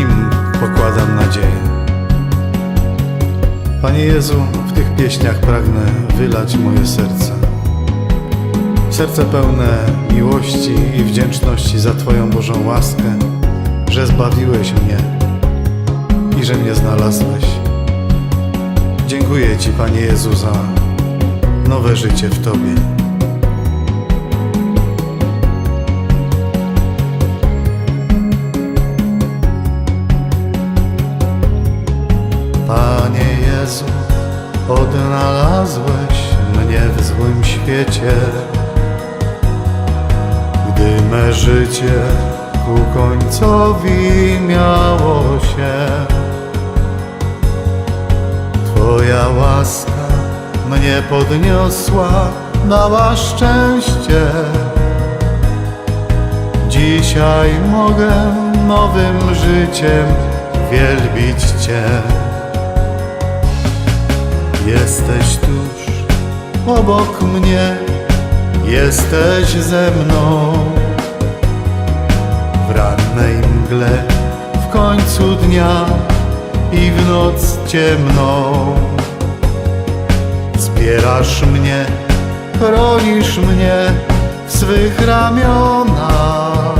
Twoim pokładam nadzieję. Panie Jezu, w tych pieśniach pragnę wylać moje serce. Serce pełne miłości i wdzięczności za Twoją Bożą łaskę, że zbawiłeś mnie i że mnie znalazłeś. Dziękuję Ci, Panie Jezu, za nowe życie w Tobie. Jezu, odnalazłeś mnie w złym świecie. Gdy me życie ku końcowi miało się, Twoja łaska mnie podniosła, dała szczęście. Dzisiaj mogę nowym życiem wielbić Cię. Jesteś tuż obok mnie, jesteś ze mną. W rannej mgle, w końcu dnia i w noc ciemną. Wspierasz mnie, chronisz mnie w swych ramionach.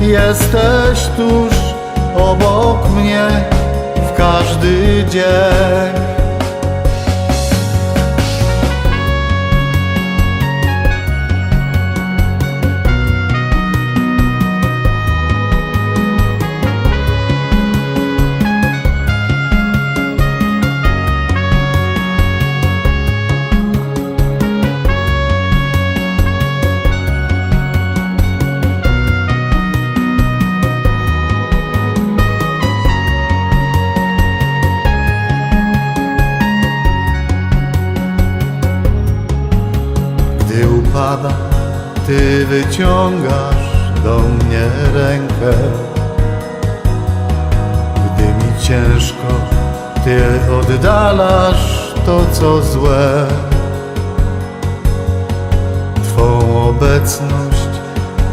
Jesteś tuż obok mnie każdy dzień. Ty wyciągasz do mnie rękę. Gdy mi ciężko, Ty oddalasz to, co złe. Twą obecność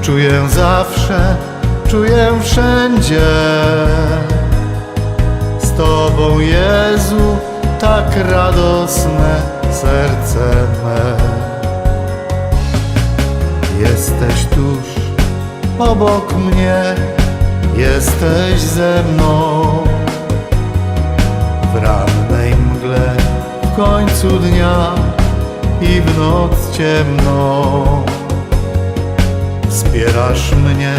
czuję zawsze, czuję wszędzie. Z Tobą, Jezu, tak radosne serce me. Obok mnie, jesteś ze mną. W rannej mgle, w końcu dnia i w noc ciemną. Wspierasz mnie,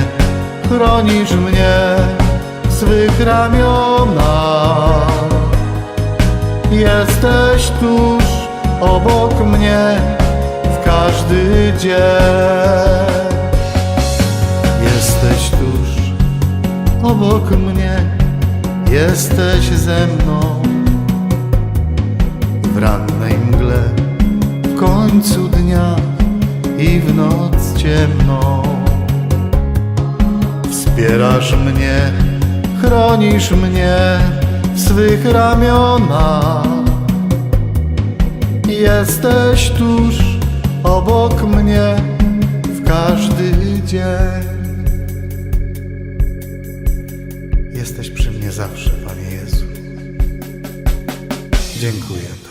chronisz mnie w swych ramionach. Jesteś tuż obok mnie w każdy dzień. Obok mnie, jesteś ze mną. W rannej mgle, w końcu dnia i w noc ciemną. Wspierasz mnie, chronisz mnie w swych ramionach. Jesteś tuż obok mnie w każdy dzień. Zawsze, Panie Jezu. Dziękuję.